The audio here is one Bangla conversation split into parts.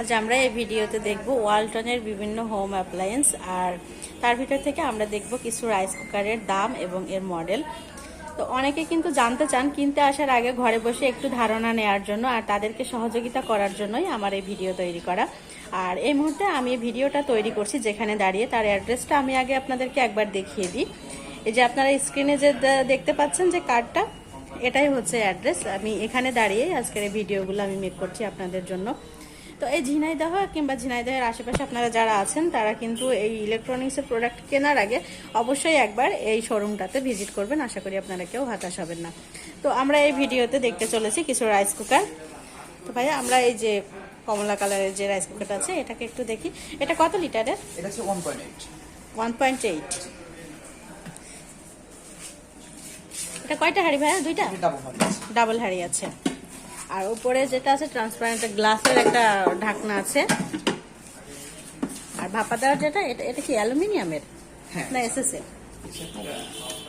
আজ আমরা এই ভিডিওতে দেখব ওয়ালটনের বিভিন্ন হোম অ্যাপ্লায়েন্স আর তার ভিতর থেকে আমরা দেখব কিছু রাইস কুকারের দাম এবং এর মডেল। তো অনেকে কিন্তু জানতে চান, কিনতে আসার আগে ঘরে বসে একটু ধারণা নেওয়ার জন্য আর তাদেরকে সহযোগিতা করার জন্যই আমার এই ভিডিও তৈরি করা। আর এই মুহূর্তে আমি ভিডিওটা তৈরি করছি যেখানে দাঁড়িয়ে, তার অ্যাড্রেসটা আমি আগে আপনাদেরকে একবার দেখিয়ে দিই। এই যে আপনারা স্ক্রিনে যে দেখতে পাচ্ছেন যে কার্ডটা, এটাই হচ্ছে অ্যাড্রেস। আমি এখানে দাঁড়িয়ে আজকের এই ভিডিওগুলো আমি মেক করছি আপনাদের জন্য। তো এই ঝিনাইদহ কিংবা ঝিনাইদহের আশেপাশে আপনারা যারা আছেন তারা কিন্তু এই ইলেকট্রনিক্সের প্রোডাক্ট কেনার আগে অবশ্যই একবার এই শোরুমটাতে ভিজিট করবেন। আশা করি আপনারা কেউ হতাশ হবেন না। তো আমরা এই ভিডিওতে দেখতে চলেছি কিছু রাইস কুকার তো ভাইয়া আমরা এই যে কমলা কালারের যে রাইস কুকারটা আছে এটাকে একটু দেখি। এটা কত লিটারের? এটা হচ্ছে এটা কয়টা হাড়ি ভাইয়া? দুইটা? ডাবল হাড়ি আছে। আর উপরে যেটা আছে ট্রান্সপারেন্ট গ্লাসের একটা ঢাকনা আছে। আর ভাপা দেওয়ার যেটা এটা এটা কি অ্যালুমিনিয়ামের? হ্যাঁ। না এর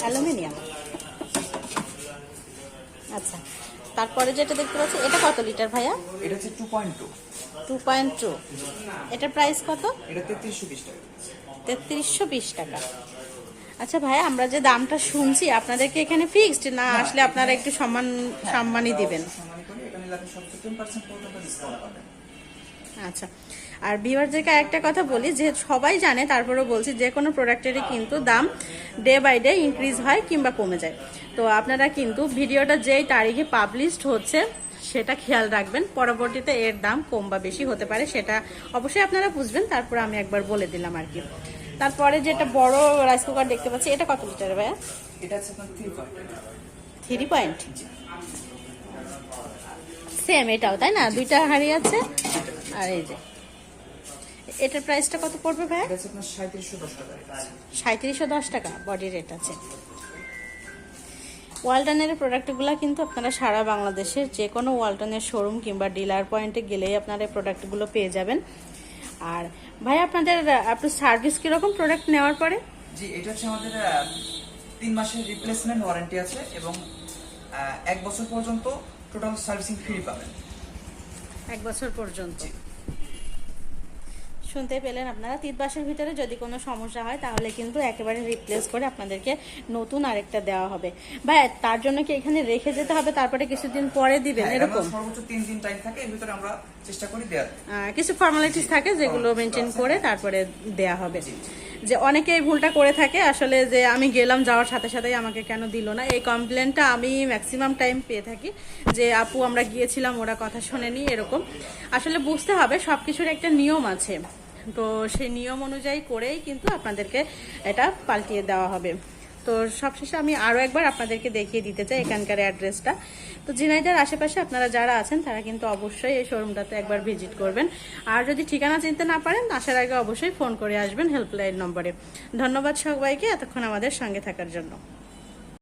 অ্যালুমিনিয়াম। আচ্ছা তারপরে যেটা দেখতে পাচ্ছি এটা কত লিটার ভাইয়া? এটা হচ্ছে two point two two point two এটার প্রাইস কত? এটা তেত্রিশশো বিশ টাকা। তেত্রিশশো বিশ টাকা। আচ্ছা ভাই আমরা যে দামটা শুনছি আপনাদেরকে এখানে ফিক্সড না আসলে আপনারা একটু সম্মান সম্মানই দিবেন সম্মানী করে এটা নিলে আপনি সত্তর টেন পার্সেন্ট পর্যন্ত ডিসকাউন্ট পাবেন আচ্ছা আর ভিউয়ারদেরকে একটা কথা বলি যে সবাই জানে তারপরেও বলছি যে কোনো প্রোডাক্টেরই কিন্তু দাম ডে বাই ডে ইনক্রিজ হয় কিংবা কমে যায়। তো আপনারা কিন্তু ভিডিওটা যেই তারিখে পাবলিশড হচ্ছে সেটা খেয়াল রাখবেন। পরবর্তীতে এর দাম কম বা বেশি হতে পারে সেটা অবশ্যই আপনারা বুঝবেন। তারপর আমি একবার বলে দিলাম আর কি। তারপরে যেটা বড় রাইস কুকার দেখতে পাচ্ছি এটা কত লিটার ভাইয়া? এটা three point three point same এটাও তাই না? দুইটা হাড়ি আছে আর এই যে। এটার প্রাইসটা কত পড়বে ভাই? সাঁত্রিশশো দশ টাকা। বডি রেট আছে। ওয়ালটনের প্রোডাক্টগুলো কিন্তু আপনারা সারা বাংলাদেশের যে কোনো ওয়ালটনের শোরুম কিংবা ডিলার পয়েন্টে গেলেই আপনারা এই প্রোডাক্টগুলো পেয়ে যাবেন। আর ভাই আপনাদের আপনার সার্ভিস কীরকম প্রোডাক্ট নেওয়ার পরে? জি এটা হচ্ছে আমাদের তিন মাসের রিপ্লেসমেন্ট ওয়ারেন্টি আছে এবং এক বছর পর্যন্ত টোটাল সার্ভিসিং ফ্রি পাবেন। এক বছর পর্যন্ত। শুনতে পেলেন আপনারা। তিন মাসের ভিতরে যদি কোনো সমস্যা হয় তাহলে কিন্তু একেবারে রিপ্লেস করে আপনাদেরকে নতুন আরেকটা দেওয়া হবে। বা তার জন্য কি এখানে রেখে যেতে হবে? তারপরে কিছুদিন পরে দিবেন হ্যাঁ, এরকম? সর্বোচ্চ তিন দিন টাইম থাকে এর ভিতরে আমরা চেষ্টা করি দেওয়ার। কিছু ফর্মালিটিস থাকে যেগুলো মেনটেন করে তারপরে দেয়া হবে। যে অনেকে এই ভুলটা করে থাকে আসলে যে আমি গেলাম যাওয়ার সাথে সাথেই আমাকে কেন দিল না? এই কমপ্লেনটা আমি ম্যাক্সিমাম টাইম পেয়ে থাকি যে আপু আমরা গিয়েছিলাম ওরা কথা শোনেনি এরকম। আসলে বুঝতে হবে সবকিছুর একটা নিয়ম আছে। তো সেই নিয়ম অনুযায়ী করেই কিন্তু আপনাদেরকে এটা পাল্টিয়ে দেওয়া হবে। তো সবশেষে আমি আরও একবার আপনাদেরকে দেখিয়ে দিতে চাই এখানকার অ্যাড্রেসটা। তো ঝিনাইদার আশেপাশে আপনারা যারা আছেন, তারা কিন্তু অবশ্যই এই শোরুমটাতে একবার ভিজিট করবেন। আর যদি ঠিকানা চিনতে না পারেন, আসার আগে অবশ্যই ফোন করে আসবেন হেল্পলাইন নম্বরে। ধন্যবাদ সবাইকে এতক্ষণ আমাদের সঙ্গে থাকার জন্য।